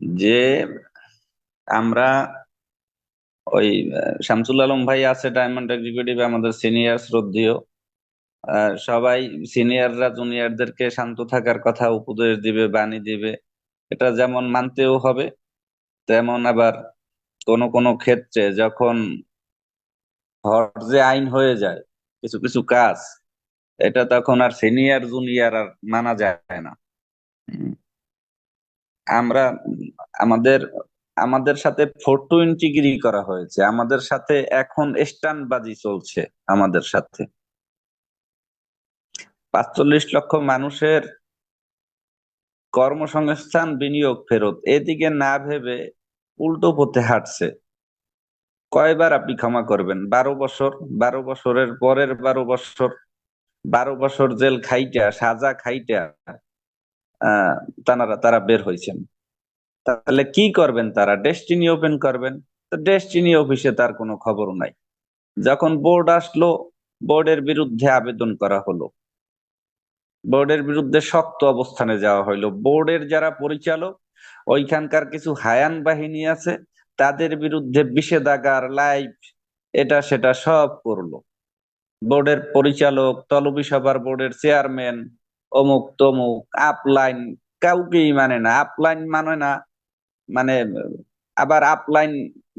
যে আমরা ওই শামসুল আলম ভাই আছে ডায়মন্ড এক্সিকিউটিভ আমাদের সিনিয়র শ্রদ্ধেয়। সবাই সিনিয়ররা জুনিয়রদেরকে শান্ত থাকার কথা উপদেশ দিবে বাণী দিবে। এটা যেমন মানতেও হবে তেমন আবার কোন কোন ক্ষেত্রে যখন যে আইন হয়ে যায় কিছু কিছু কাজ, এটা তখন আর সিনিয়র জুনিয়র আর মানা যায় না। আমরা, আমাদের আমাদের সাথে ফোর টোয়েন্টি গিরি করা হয়েছে। আমাদের সাথে এখন স্টানবাজি চলছে আমাদের সাথে। পাঁচচল্লিশ লক্ষ মানুষের কর্মসংস্থান বিনিয়োগ ফেরত। এদিকে না ভেবে উল্টো পথে হাঁটছে। কয়বার আপনি ক্ষমা করবেন? বারো বছর, বারো বছরের পরের বারো বছর বারো বছর জেল খাইটা, সাজা খাইটা তারা তারা বের হয়েছেন তাহলে কি করবেন তারা? ডেস্টিনি ওপেন করবেন। তো ডেস্টিনি অফিসে তার কোনো খবর নাই। যখন বোর্ড আসলো, বোর্ডের বিরুদ্ধে আবেদন করা হলো। বোর্ডের বিরুদ্ধে শক্ত অবস্থানে যাওয়া হইল। বোর্ডের যারা পরিচালক, ওইখানকার কিছু হায়ান বাহিনী আছে তাদের বিরুদ্ধে বিষেধাগার, লাইভ, এটা সেটা সব করল। বোর্ডের পরিচালক, তলবি সভার বোর্ডের চেয়ারম্যান, অমুক তমুক আপলাইন কাউকেই মানে না। আপলাইন মানে না মানে আবার আপলাইন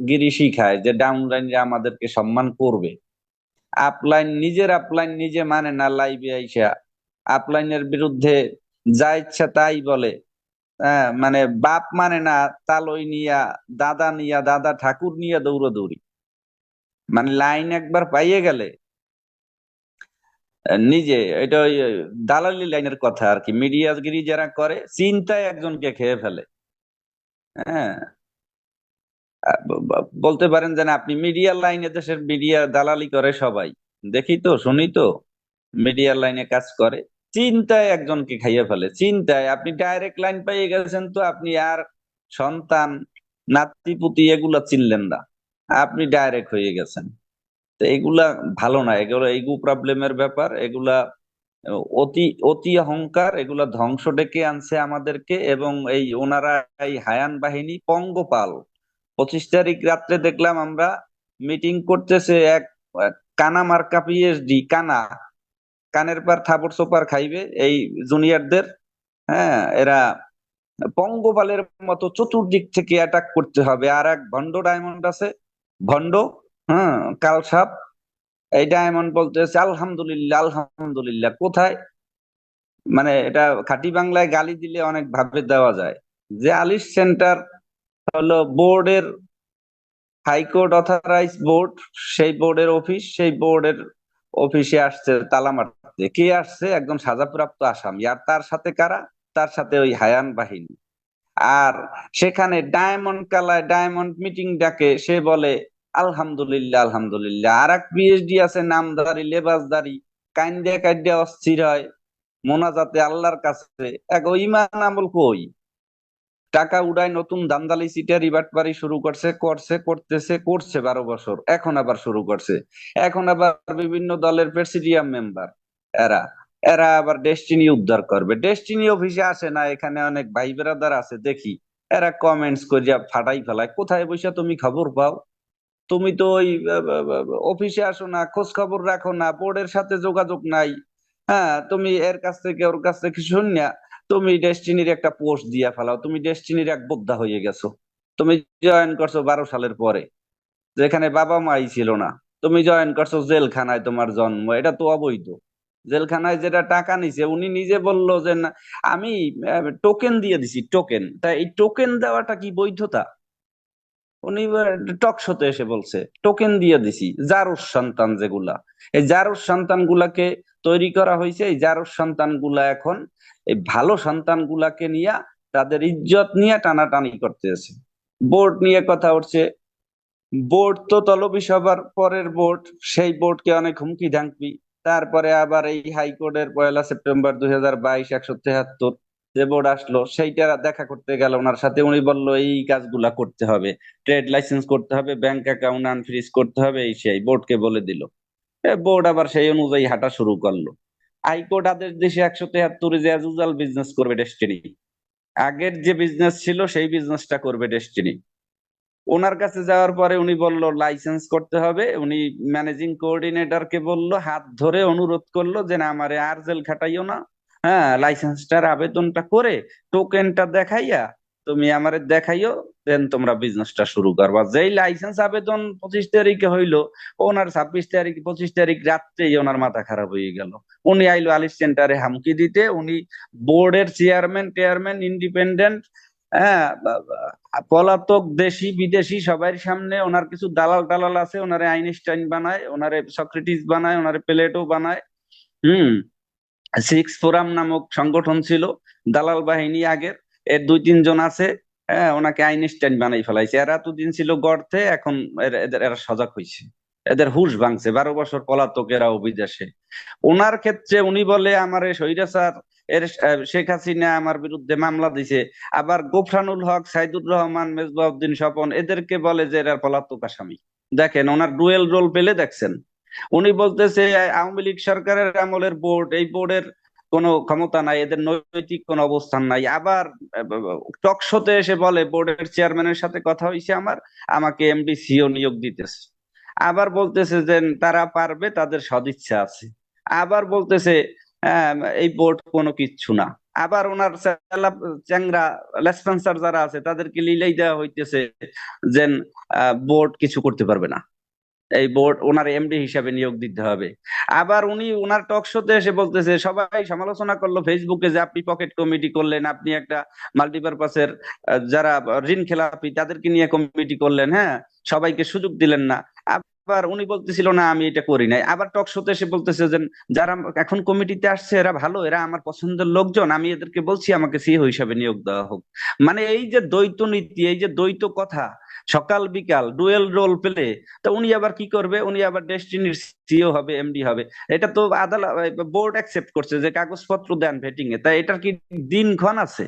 গিরি শিখায় যে ডাউনলাইন আমাদেরকে সম্মান করবে। আপলাইন নিজের আপলাইন নিজে মানে না লাইভে আইসা। আপলাইনের বিরুদ্ধে যা ইচ্ছা তাই বলে। মানে বাপ মানে না, তালই নিয়া, দাদা নিয়া, দাদা ঠাকুর নিয়া দৌড়াদৌড়ি। মানে লাইন একবার পাইয়ে গেলে নিজে, এটা ওই দালালি লাইনের কথা আর কি, মিডিয়াগিরি যারা করে, চিন্তায় একজনকে খেয়ে ফেলে। হ্যাঁ। বলতে পারেন যে আপনি মিডিয়া লাইনে দেশের মিডিয়া দালালি করে সবাই। দেখি তো, শুনি তো, মিডিয়া লাইনে কাজ করে। চিন্তায় একজনকে খাইয়ে ফেলে, চিন্তায়। আপনি ডাইরেক্ট লাইন পেয়ে গেছেন তো আপনি আর সন্তান নাতিপুতি এগুলা চিনলেন না। আপনি ডাইরেক্ট হয়ে গেছেন। তো এগুলা ভালো না, এগুলো এইগু প্রবলেমের ব্যাপার, এগুলা অতি অতি অহংকার, এগুলা ধ্বংস ডেকে আনছে আমাদেরকে এবং এই ওনারা এই হায়ান বাহিনী পঙ্গপাল। পঁচিশ তারিখ রাত্রে দেখলাম আমরা মিটিং করতেছে এক কানা মার্কা পিএইচডি কানা। কানের পার থাপড় চোপার খাইবে, এই জুনিয়রদের হ্যাঁ এরা পঙ্গপালের মতো চতুর্দিক থেকে অ্যাটাক করতে হবে। আর এক ভন্ড ডায়মন্ড আছে ভন্ড হ্যাঁ কালসাপ এই ডায়মন্ড বলতেছে আলহামদুলিল্লাহ আলহামদুলিল্লাহ, কোথায়? মানে এটা খাঁটি বাংলায় গালি দিলে অনেক ভাবে দেওয়া যায়। যে আলিশ সেন্টার হলো বোর্ডের হাইকোর্ট অথরাইজ বোর্ড, সেই বোর্ডের অফিস সেই বোর্ডের অফিসে আসছে তালা মারতে কে আসছে? একজন সাজাপ্রাপ্ত আসামি। আর তার সাথে কারা? তার সাথে ওই হায়ান বাহিনী। আর সেখানে ডায়মন্ড কালায় ডায়মন্ড মিটিং ডাকে। সে বলে, আলহামদুলিল্লাহ আলহামদুলিল্লাহ। আর এক পিএইচডি আছে, নামদারি, লেবাসদারি। কাইন্দিয়া কাইন্দিয়া অস্থির হয়। মোনাজাতে আল্লাহর কাছে। এক ইমান আমল কই? টাকা উড়ায় নতুন দান্দালি সিটার ইবাটবাড়ি শুরু করছে করছে, করতেছে, করছে বারো বছর। এখন আবার শুরু করছে। এখন আবার বিভিন্ন দলের প্রেসিডিয়াম মেম্বার। এরা এরা আবার ডেস্টিনি উদ্ধার করবে। ডেস্টিনি অফিসে আসে না, এখানে অনেক ভাই বেরাদার আছে, দেখি। এরা কমেন্টস করিয়া ফাটাই ফেলায়, কোথায় বসে তুমি খবর পাও? তুমি তো ওই অফিসে আসো না, খোঁজ খবর রাখো না বোর্ডের সাথে যোগাযোগ নাই। হ্যাঁ তুমি এর কাছ থেকে, ওর কাছ থেকে শুনিয়া তুমি ডেস্টিনির একটা পোস্ট দিয়া ফেলাও। তুমি ডেস্টিনির এক বোদ্ধা হয়ে গেছো। তুমি জয়েন করছ বারো সালের পরে, যেখানে বাবা মাই ছিল না। তুমি জয়েন করছ জেলখানায় তোমার জন্ম, এটা তো অবৈধ। জেলখানায় যেটা টাকা নিছে, উনি নিজে বলল যে আমি টোকেন দিয়ে দিছি টোকেন তা এই টোকেন দেওয়াটা কি বৈধতা? উনি টক শোতে এসে বলছে টোকেন দিয়ে দিছি, জারুস সন্তান যেগুলা। এই জারুস সন্তান গুলাকে তৈরি করা হয়েছে। এই জারুস সন্তানগুলা এখন, এই ভালো সন্তান গুলাকে নিয়ে তাদের ইজ্জত নিয়ে টানাটানি করতেছে বোর্ড নিয়ে কথা উঠছে। বোর্ড তো তলবি সবার পরের বোর্ড, সেই বোর্ডকে অনেক হুমকি ধামকি তারপরে আবার এই হাইকোর্টের পয়লা সেপ্টেম্বর দুই হাজার বাইশ একশো তেহাত্তর যে বোর্ড আসলো, সেইটা দেখা করতে গেল ওনার সাথে। উনি বলল, এই কাজগুলা করতে হবে। ট্রেড লাইসেন্স করতে হবে ব্যাংক অ্যাকাউন্ট আনফ্রিজ করতে হবে। এই সেই বোর্ডকে বলে দিল। বোর্ড আবার সেই অনুযায়ী হাঁটা শুরু করল। হাইকোর্ট আদেশ দেশে একশো তেহাত্তরে যে বিজনেস করবে ডেস্টিনি আগের যে বিজনেস ছিল, সেই বিজনেসটা করবে ডেস্টিনি ওনার কাছে যাওয়ার পরে উনি বলল লাইসেন্স করতে হবে। উনি ম্যানেজিং কোঅর্ডিনেটরকে বলল, হাত ধরে অনুরোধ করল যে, না, আমারে আর জেল খাটাইও না। হ্যাঁ লাইসেন্সটার আবেদনটা করে টোকেনটা দেখাইয়া তুমি আমারে দেখাইও দেন তোমরা বিজনেসটা শুরু করবা। যেই লাইসেন্স আবেদন পঁচিশ তারিখে হইল, ওনার ছাব্বিশ তারিখ, পঁচিশ তারিখ রাত্রেই ওনার মাথা খারাপ হয়ে গেল। উনি আইলো আলিস সেন্টারে হামকি দিতে। উনি বোর্ডের চেয়ারম্যান চেয়ারম্যান ইন্ডিপেন্ডেন্ট হ্যাঁ পলাতক দেশি বিদেশি সবার সামনে ওনার কিছু দালাল টালাল আছে, ওনারে আইনস্টাইন বানায়, ওনারে সক্রেটিস বানায়, ওনারে প্লেটো বানায়। হুম, সিক্স ফোরাম নামক সংগঠন ছিল, দালাল বাহিনী আগের, এর দুই তিনজন আছে হ্যাঁ ওনাকে আইনস্টাইন বানাই ফেলাইছে। এরা এতদিন ছিল গর্তে, এখন এদের, এরা সজাগ হয়েছে এদের হুশ ভাঙছে, বারো বছর পলাতক এরাও বিদেশে ওনার ক্ষেত্রে উনি বলে, আমারে স্বৈরাচার এর শেখ হাসিনা আমার বিরুদ্ধে মামলা দিছে। আবার গোফরানুল হক, সাইদুর রহমান, মেজবাউদ্দিন স্বপন, এদেরকে বলে যে এরা পলাতক আসামি। দেখেন, ওনার ডুয়েল রোল পেলে দেখছেন। উনি বলতেছে, আওয়ামী লীগ সরকারের আমলের বোর্ড, এই বোর্ডের কোনো ক্ষমতা নাই, এদের নৈতিক কোনো অবস্থান নাই। আবার টকশোতে এসে বলে, বোর্ডের চেয়ারম্যানের সাথে কথা হয়েছে আমার, আমাকে এমডি, সিও নিয়োগ দিতেছে। আবার বলতেছে যে তারা পারবে, তাদের সদিচ্ছা আছে। আবার বলতেছে এই বোর্ড কোনো কিচ্ছু না। আবার ওনার চ্যাংরা লেসপেন্সার যারা আছে, তাদেরকে লিলাই দেওয়া হইতেছে যে বোর্ড কিছু করতে পারবে না। এই বোর্ড, ওনার এমডি হিসাবে নিয়োগ দিতে হবে। আবার উনি ওনার টক শোতে এসে বলতেছে, সবাই সমালোচনা করল ফেসবুকে যে আপনি পকেট কমিটি করলেন, আপনি একটা মাল্টিপারপাসের যারা ঋণ খেলাপি, তাদেরকে নিয়ে কমিটি করলেন হ্যাঁ? সবাইকে সুযোগ দিলেন না। আবার উনি বলতেছিল, না, আমি এটা করি নাই। আবার টক শোতে এসে বলতেছে যে, যারা এখন কমিটিতে আসছে, এরা ভালো, এরা আমার পছন্দের লোকজন, আমি এদেরকে বলছি, আমাকে সিও হিসাবে নিয়োগ দেওয়া হোক। মানে এই যে দ্বৈত নীতি, এই যে দ্বৈত কথা, সকাল বিকাল ডুয়েল রোল পেলে তো উনি আবার কি করবে? উনি আবার ডেস্টিনির সিও হবে এমডি হবে। এটা তো আদালত বোর্ড অ্যাকসেপ্ট করছে যে, কাগজপত্র দেন ভেটিং এ তাই এটার কি দিনক্ষণ আছে?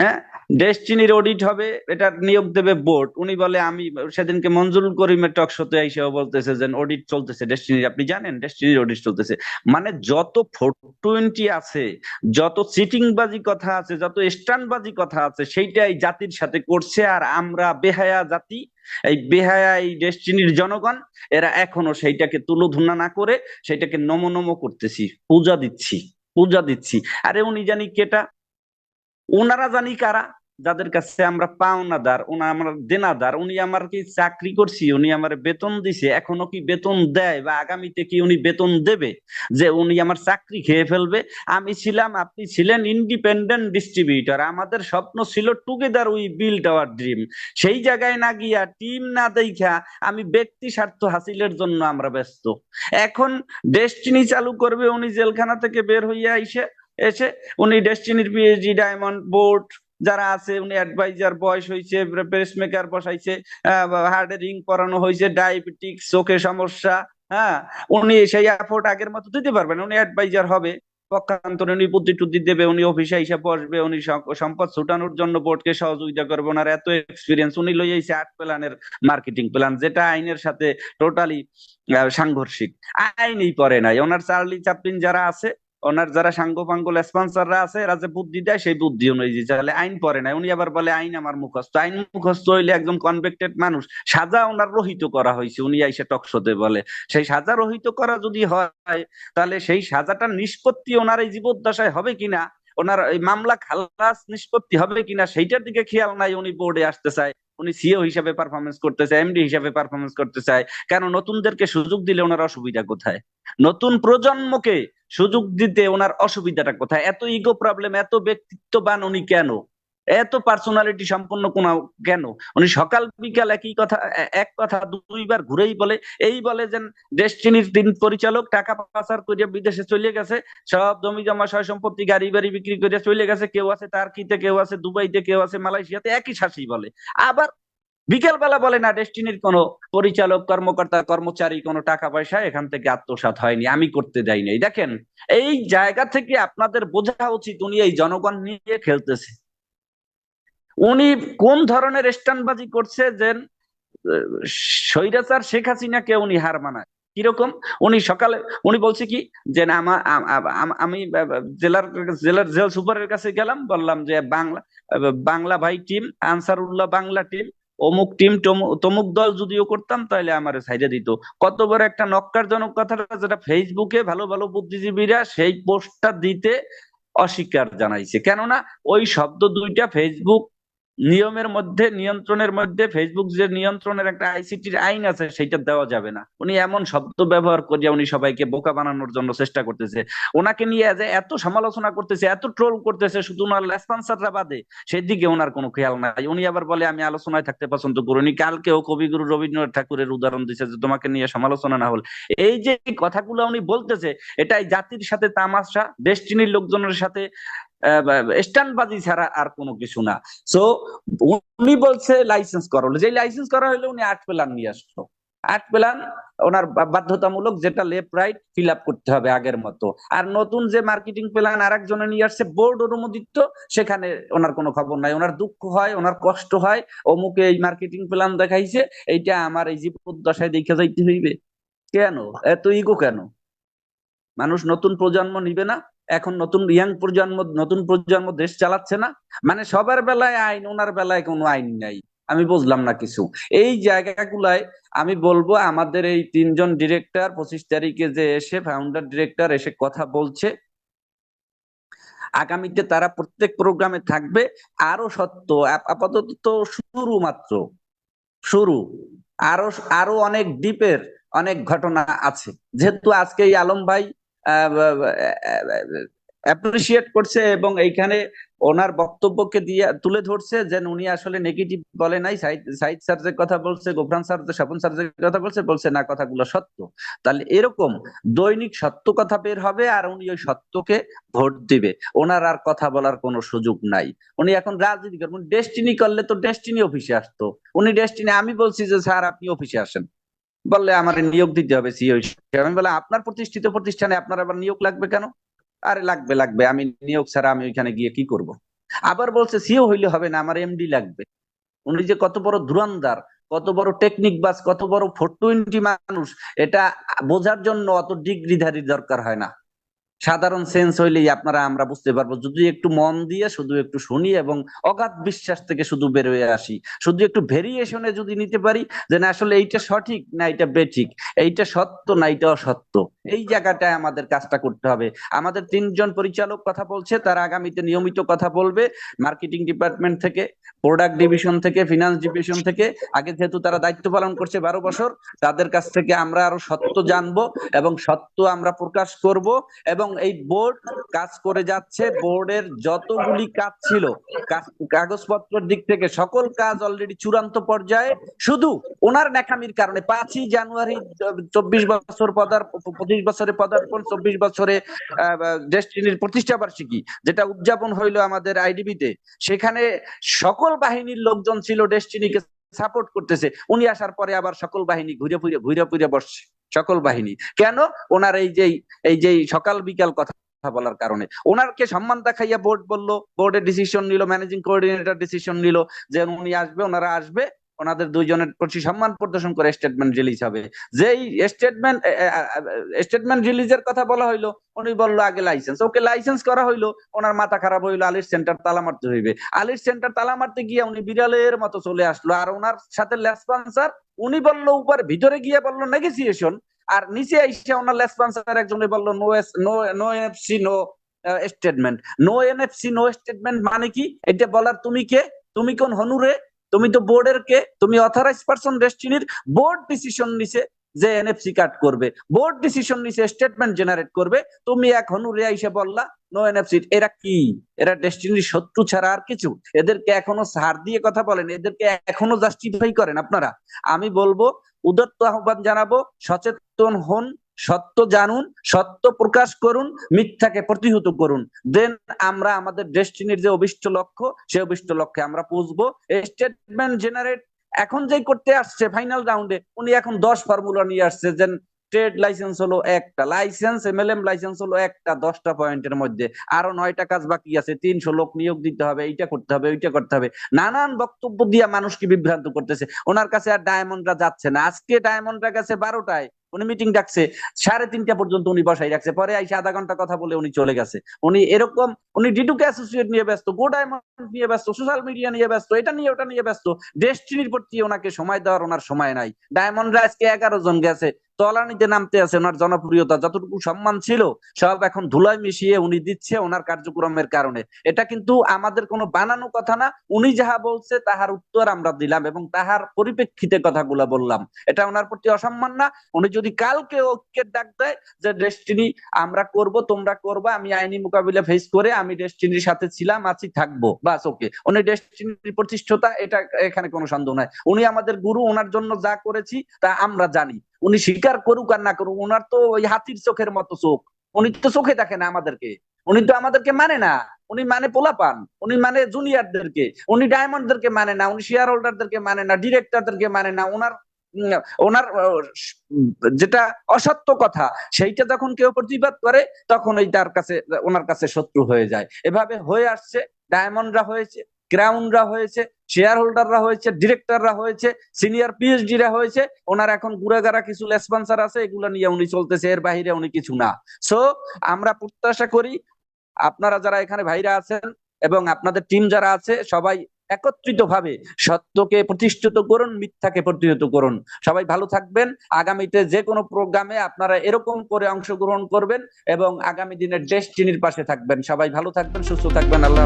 হ্যাঁ? ডেস্টিনির অডিট হবে, এটা নিয়োগ দেবে বোর্ড উনি বলে, আমি সেদিনকে মঞ্জুরুল করিমের টক শোতে এসেও বলতেছে যে অডিট চলতেছে ডেস্টিনির আপনি জানেন ডেস্টিনির অডিট চলতেছে। মানে যত ফোর টোয়েন্টি আছে, যত চিটিং বাজি কথা আছে, যত স্টান বাজি কথা আছে, সেইটাই জাতির সাথে করছে আর আমরা বেহায়া জাতি, এই বেহায়া এই ডেস্টিনির জনগণ, এরা এখনও সেইটাকে তুলোধনা না করে, সেইটাকে নম নম করতেছি। পূজা দিচ্ছি পূজা দিচ্ছি। আরে উনি জানি কেটা ওনারা জানি কারা? যাদের কাছে আমরা পাওনাদার, ওনা আমার দেনাদার, উনি আমার কি চাকরি করছি, উনি আমার বেতন দিছে, এখনও কি বেতন দেয় বা আগামীতে কি উনি বেতন দেবে? যে উনি আমার চাকরি খেয়ে ফেলবে। আমি ছিলাম, আপনি ছিলেন ইন্ডিপেন্ডেন্ট ডিস্ট্রিবিউটর আমাদের স্বপ্ন ছিল together we build our dream সেই জায়গায় না গিয়া টিম না দেখা আমি ব্যক্তি স্বার্থ হাসিলের জন্য আমরা ব্যস্ত। এখন ডেস্টিনি চালু করবে, উনি জেলখানা থেকে বের হইয়া এসে এসে উনি ডেস্টিনির পিএইচডি ডায়মন্ড বোর্ড যারা আছে, উনি অ্যাডভাইজার বয়স হয়েছে প্রেস মেকার বসাইছে হার্টে রিং করানো হয়েছে ডায়াবেটিক চোখে সমস্যা হ্যাঁ? উনি সেই এফোর্ট আগের মতো দিতে পারবেন, উনি অ্যাডভাইজার হবে। পক্ষান্তরে উনি বুদ্ধি টুদ্ধি দেবে, উনি অফিসে হিসাব বসবে, উনি সম- সম্পদ ছুটানোর জন্য বোর্ডকে সহযোগিতা করবে ওনার এত এক্সপিরিয়েন্স উনি লই আইছে আট প্ল্যানের মার্কেটিং প্ল্যান যেটা আইনের সাথে টোটালি সাংঘর্ষিক। আইনই পড়ে নাই, ওনার চার্লি চাপলিন যারা আছে ওনার যারা সাঙ্গপাঙ্গ স্পন্সররা আছে, এরা যে বুদ্ধি দেয়, সেই বুদ্ধি অনুযায়ী তাহলে আইন পড়ে নাই উনি আবার বলে, আইন আমার মুখস্থ। আইন মুখস্থ হইলে একজন কনভেক্টেড মানুষ, সাজা ওনার রহিত করা হয়েছে উনি আইসে টকশোতে বলে, সেই সাজা রহিত করা যদি হয়, তাহলে সেই সাজাটা নিষ্পত্তি ওনার এই জীবদ্দশায় হবে কিনা? ওনার এই মামলা খালাস নিষ্পত্তি হবে কিনা? সেইটার দিকে খেয়াল নাই উনি বোর্ডে আসতে চায়। উনি সিও হিসাবে পারফরমেন্স করতে চায় এমডি হিসাবে পারফরমেন্স করতে চায় কেন? নতুনদেরকে সুযোগ দিলে ওনার অসুবিধা কোথায়? নতুন প্রজন্মকে সুযোগ দিতে ওনার অসুবিধাটা কোথায়? এত ইগো প্রবলেম এত ব্যক্তিত্ববান উনি কেন? এত পার্সোনালিটি সম্পন্ন কোন কেন? উনি সকাল, বিকাল একই কথা, এক কথা দুইবার ঘুরেই বলে, এই বলে যে ডেস্টিনির তিন পরিচালক টাকা পাচার করে বিদেশে চলে গেছে, সব জমি জমা, সয় সম্পত্তি, গাড়ি বাড়ি বিক্রি করে চলে গেছে, কেউ আছে টার্কিতে, কেউ আছে দুবাইতে, কেউ আছে মালয়েশিয়াতে, একই শাসি বলে। আবার বিকেল বেলা না ডেস্টিনির কোনো পরিচালক, কর্মকর্তা, কর্মচারী কোনো টাকা পয়সা এখান থেকে আত্মসাৎ হয়নি, আমি করতে দেই নাই। দেখেন, এই জায়গা থেকে আপনাদের বোঝা উচিত উনি এই জনগণ নিয়ে খেলতেছে। উনি কোন ধরনের স্টানবাজি করছে যে, স্বৈরাচার শেখ হাসিনাকে উনি হার মানায়? কীরকম? উনি সকালে, উনি বলছে কি, যে না, আমা- জেলার জেলার জেল সুপারের কাছে গেলাম, বললাম যে বাংলা বাংলা ভাই টিম, আনসারুল্লাহ বাংলা টিম, অমুক টিম তমুক দল যদিও করতাম তাহলে আমার সাইডে দিত। কত বড় একটা নক্কারজনক কথাটা, যেটা ফেসবুকে ভালো ভালো বুদ্ধিজীবীরা সেই পোস্টটা দিতে অস্বীকার জানাইছে। কেননা, ওই শব্দ দুইটা ফেসবুক নিয়মের মধ্যে, নিয়ন্ত্রণের মধ্যে ফেসবুক যে নিয়ন্ত্রণের একটা আইসিটির আইন আছে, সেটা দেওয়া যাবে না। উনি এমন শব্দ ব্যবহার করিয়া উনি সবাইকে বোকা বানানোর জন্য চেষ্টা করতেছে। ওনাকে নিয়ে যে এত সমালোচনা করতেছে, এত ট্রোল করতেছে, শুধু ওনার লেসপন্সাররা বাদে, সেদিকে ওনার কোনো খেয়াল নাই। উনি আবার বলে, আমি আলোচনায় থাকতে পছন্দ করি উনি কালকেও কবিগুরু রবীন্দ্রনাথ ঠাকুরের উদাহরণ দিচ্ছে যে, তোমাকে নিয়ে সমালোচনা না হল। এই যে কথাগুলো উনি বলতেছে, এটাই জাতির সাথে তামাশা ডেস্টিনির লোকজনের সাথে স্ট্যান্ডবাজি ছাড়া আর কোনো কিছু না। সো উনি বলছে লাইসেন্স করা। হলো যে লাইসেন্স করা হলে উনি আট প্ল্যান নিয়ে আসলো। আট প্ল্যান ওনার বাধ্যতামূলক যেটা লেফট রাইট ফিল আপ করতে হবে আগের মতো। আর নতুন যে মার্কেটিং প্ল্যান আর একজনে নিয়ে আসছে বোর্ড অনুমোদিত, সেখানে ওনার কোনো খবর নাই। ওনার দুঃখ হয়, ওনার কষ্ট হয়, অমুকে এই মার্কেটিং প্ল্যান দেখাইছে, এইটা আমার এই জীবন দশায় দেখে যাইতে হইবে। কেন? এত ইগো কেন? মানুষ নতুন প্রজন্ম নিবে না। এখন নতুন ইয়াং প্রজন্ম, নতুন প্রজন্ম দেশ চালাচ্ছে না। মানে সবার বেলায় আইন, ওনার বেলায় কোনো আইন নাই। আমি বুঝলাম না কিছু। এই জায়গাগুলায় আমি বলব, আমাদের এই তিনজন ডিরেক্টর পঁচিশ তারিখে যে এসে ফাউন্ডার ডিরেক্টর এসে কথা বলছে, আগামীতে তারা প্রত্যেক প্রোগ্রামে থাকবে। আরও সত্য আপাতত তো শুরু মাত্র। শুরু। আরও আরও অনেক ডিপের অনেক ঘটনা আছে। যেহেতু আজকে এই আলম ভাই অ্যাপ্রিসিয়েট করছে এবং এইখানে ওনার বক্তব্যকে দিয়ে, তুলে ধরছে যে উনি আসলে নেগেটিভ বলে নাই সাইদ স্যার যে কথা বলছে গোফরান স্যার স্বপন স্যার যে কথা বলছে বলছে না, কথাগুলো সত্য। তাহলে এরকম দৈনিক সত্য কথা বের হবে আর উনি ওই সত্যকে ভোট দিবে। ওনার আর কথা বলার কোনো সুযোগ নাই। উনি এখন রাজনীতি করবেন ডেস্টিনি করলে তো ডেস্টিনি অফিসে আসতো। উনি ডেস্টিনি আমি বলছি যে, স্যার আপনি অফিসে আসেন। বললে আমার নিয়োগ দিতে হবে সিও আমি বলে আপনার প্রতিষ্ঠিত প্রতিষ্ঠানে আপনার আবার নিয়োগ লাগবে কেন? আরে, লাগবে লাগবে, আমি নিয়োগ ছাড়া আমি ওইখানে গিয়ে কি করব? আবার বলছে সিও হইলে হবে না, আমার এমডি লাগবে। উনি যে কত বড় ধুরান্দার কত বড় টেকনিক বাস, কত বড় ফোর টোয়েন্টি মানুষ, এটা বোঝার জন্য অত ডিগ্রিধারীর দরকার হয় না। সাধারণ সেন্স হইলেই আপনারা, আমরা বুঝতে পারব, যদি একটু মন দিয়ে শুধু একটু শুনি এবং অগাধ বিশ্বাস থেকে শুধু বের হয়ে আসি, শুধু একটু ভেরিয়েশনে যদি নিতে পারি, যে না, আসলে এইটা সঠিক না এটা বেঠিক, এইটা সত্য না এটা অসত্য, এই জায়গাটায় আমাদের কাজটা করতে হবে। আমাদের তিনজন পরিচালক কথা বলছে, তারা আগামীতে নিয়মিত কথা বলবে মার্কেটিং ডিপার্টমেন্ট থেকে প্রোডাক্ট ডিভিশন থেকে ফিনান্স ডিভিশন থেকে, আগে যেহেতু তারা দায়িত্ব পালন করছে বারো বছর, তাদের কাছ থেকে আমরা আরও সত্য জানব এবং সত্য আমরা প্রকাশ করব এবং এই বোর্ড কাজ করে যাচ্ছে। বোর্ডের যতগুলি কাজ ছিল কাগজপত্রের দিক থেকে সকল কাজ অলরেডি চূড়ান্ত পর্যায়ে। শুধু ওনার ন্যাকামির কারণে পাঁচই জানুয়ারি, চব্বিশ বছর পদার, পঁচিশ বছরে পদার্পণ, চব্বিশ বছরে ডেস্টিনির প্রতিষ্ঠা বার্ষিকী, যেটা উদযাপন হইল আমাদের আইডিবিতে। সেখানে সকল বাহিনীর লোকজন ছিল, ডেস্টিনিকে সাপোর্ট করতেছে। উনি আসার পরে আবার সকল বাহিনী ঘুরে ফিরে ঘুরে ফিরে বসছে। সকল বাহিনী। কেন? ওনার এই যে এই যে সকাল বিকাল কথা বলার কারণে। ওনারকে সম্মান দেখাইয়া বোর্ড বলল বোর্ডের ডিসিশন নিল ম্যানেজিং কোঅর্ডিনেটর ডিসিশন নিল যে উনি আসবে, ওনারা আসবে ওনাদের দুইজনের প্রতি সম্মান প্রদর্শন করে স্টেটমেন্ট রিলিজ হবে। যেই স্টেটমেন্ট স্টেটমেন্ট রিলিজের কথা বলা হইল, উনি বলল আগে লাইসেন্স ওকে লাইসেন্স করা হইল, ওনার মাথা খারাপ হইল, আলির সেন্টার তালা মারতে হইবে। আলির সেন্টার তালা মারতে গিয়ে উনি বিড়ালের মতো চলে আসলো। আর ওনার সাথে লেসপন্সার উনি বলল উপর, ভিতরে গিয়ে বলল নেগোসিয়েশন আর নিচে এসে ওনার লেসপন্সার একজনে বলল no yes no no NFC no statement no NFC no statement মানে কি? এটা বলার তুমি কে? তুমি কোন হনুরে? তুমি তো বোর্ডের কে তুমি অথরাইজ পারসন ডেস্টিনির বোর্ড ডিসিশন নিছে যে এনএফসি কাট করবে। বোর্ড ডিসিশন নিছে স্টেটমেন্ট জেনারেট করবে। তুমি এক হনুরে এসে বললা নো এনএফসি এরা কি? এরা ডেস্টিনির শত্রু ছাড়া আর কিছু? এদেরকে এখনও সার দিয়ে কথা বলেন, এদেরকে এখনও জাস্টিফাই করেন আপনারা? আমি বলব, উদত্ত আহ্বান জানাব, সচেতন হন সত্য জানুন, সত্য প্রকাশ করুন, মিথ্যাকে প্রতিহত করুন। দেন আমরা আমাদের ডেস্টিনির যে অভিষ্ট লক্ষ্য, সেই অভিষ্ট লক্ষ্যে আমরা পৌঁছবো। স্টেটমেন্ট জেনারেট এখন যেই করতে আসছে ফাইনাল রাউন্ডে উনি এখন দশ ফর্মুলা নিয়ে আসছে যে ট্রেড লাইসেন্স হলো একটা লাইসেন্স এমএলএম লাইসেন্স হলো একটা, দশটা পয়েন্টের মধ্যে। আরও নয়টা কাজ বাকি আছে, তিনশো লোক নিয়োগ দিতে হবে, এইটা করতে হবে, ওইটা করতে হবে। নানান বক্তব্য দিয়ে মানুষকে বিভ্রান্ত করতেছে? ওনার কাছে আর ডায়মন্ডরা যাচ্ছে না। আজকে ডায়মন্ডরা গেছে বারোটায়। উনি মিটিং ডাকছে, সাড়ে তিনটা পর্যন্ত উনি বসাই রাখছে। পরে আইসে আধা ঘণ্টা কথা বলে উনি চলে গেছে। উনি এরকম, উনি ডিটুকে অ্যাসোসিয়েট নিয়ে ব্যস্ত গো ডায়মন্ড নিয়ে ব্যস্ত সোশ্যাল মিডিয়া নিয়ে ব্যস্ত, এটা নিয়ে ওটা নিয়ে ব্যস্ত। ডেস্টিনির প্রতি ওনাকে সময় দেওয়ার ওনার সময় নাই। ডায়মন্ডরা আজকে এগারো জন গেছে। তলানিতে নামতে আছে ওনার জনপ্রিয়তা, যতটুকু সম্মান ছিল, সব এখন ধুলায় মিশিয়ে উনি দিচ্ছে ওনার কার্যক্রমের কারণে। এটা কিন্তু আমাদের কোনো বানানো কথা না, উনি যাহা বলছে তাহার উত্তর আমরা দিলাম এবং তাহার পরিপ্রেক্ষিতে কথাগুলো বললাম। এটা ওনার প্রতি অসম্মান না, উনি যদি কালকে ঐক্যের ডাক দেয় যে, ডেস্টিনি, আমরা করব, তোমরা করবা, আমি আইনি মোকাবিলা ফেস করে আমি ডেস্টিনির সাথে ছিলাম, আছি, থাকব, বাস, ওকে। উনি ডেস্টিনির প্রতিষ্ঠাতা, এটা এখানে কোনো সন্দেহ নাই। উনি আমাদের গুরু, ওনার জন্য যা করেছি তা আমরা জানি। উনি স্বীকার করুক আর না করুক ওনার তো ওই হাতির চোখের মতো চোখ। উনি তো চোখে দেখে না আমাদেরকে। উনি তো আমাদেরকে মানে না। উনি মানে পোলাপান। উনি মানে জুনিয়রদেরকে। উনি ডায়মন্ডদেরকে মানে না। উনি শেয়ার হোল্ডারদেরকে মানে না। ডিরেক্টরদেরকে মানে না। ওনার ওনার যেটা অসত্য কথা, সেইটা যখন কেউ প্রতিবাদ করে, তখন ওই তার কাছে, ওনার কাছে শত্রু হয়ে যায়। এভাবে হয়ে আসছে। ডায়মন্ডরা হয়েছে, ক্রাউনরা হয়েছে শেয়ার হোল্ডাররা হয়েছে ডিরেক্টররা হয়েছে সিনিয়র পিএইচডিরা হয়েছে, ওনার এখন গুড়াগাড়া কিছু লেসপন্সার আছে, এগুলো নিয়ে উনি চলতেছে, এর বাইরে উনি কিছু না। সো আমরা প্রত্যাশা করি, আপনারা যারা এখানে ভাইরা আছেন এবং আপনাদের টিম যারা আছে, সবাই একত্রিত ভাবে সত্যকে প্রতিষ্ঠিত করুন, মিথ্যাকে প্রতিহত করুন। সবাই ভালো থাকবেন। আগামীতে যে কোনো প্রোগ্রামে আপনারা এরকম করে অংশগ্রহণ করবেন এবং আগামী দিনের ডেস্টিনির পাশে থাকবেন। সবাই ভালো থাকবেন, সুস্থ থাকবেন। আল্লাহ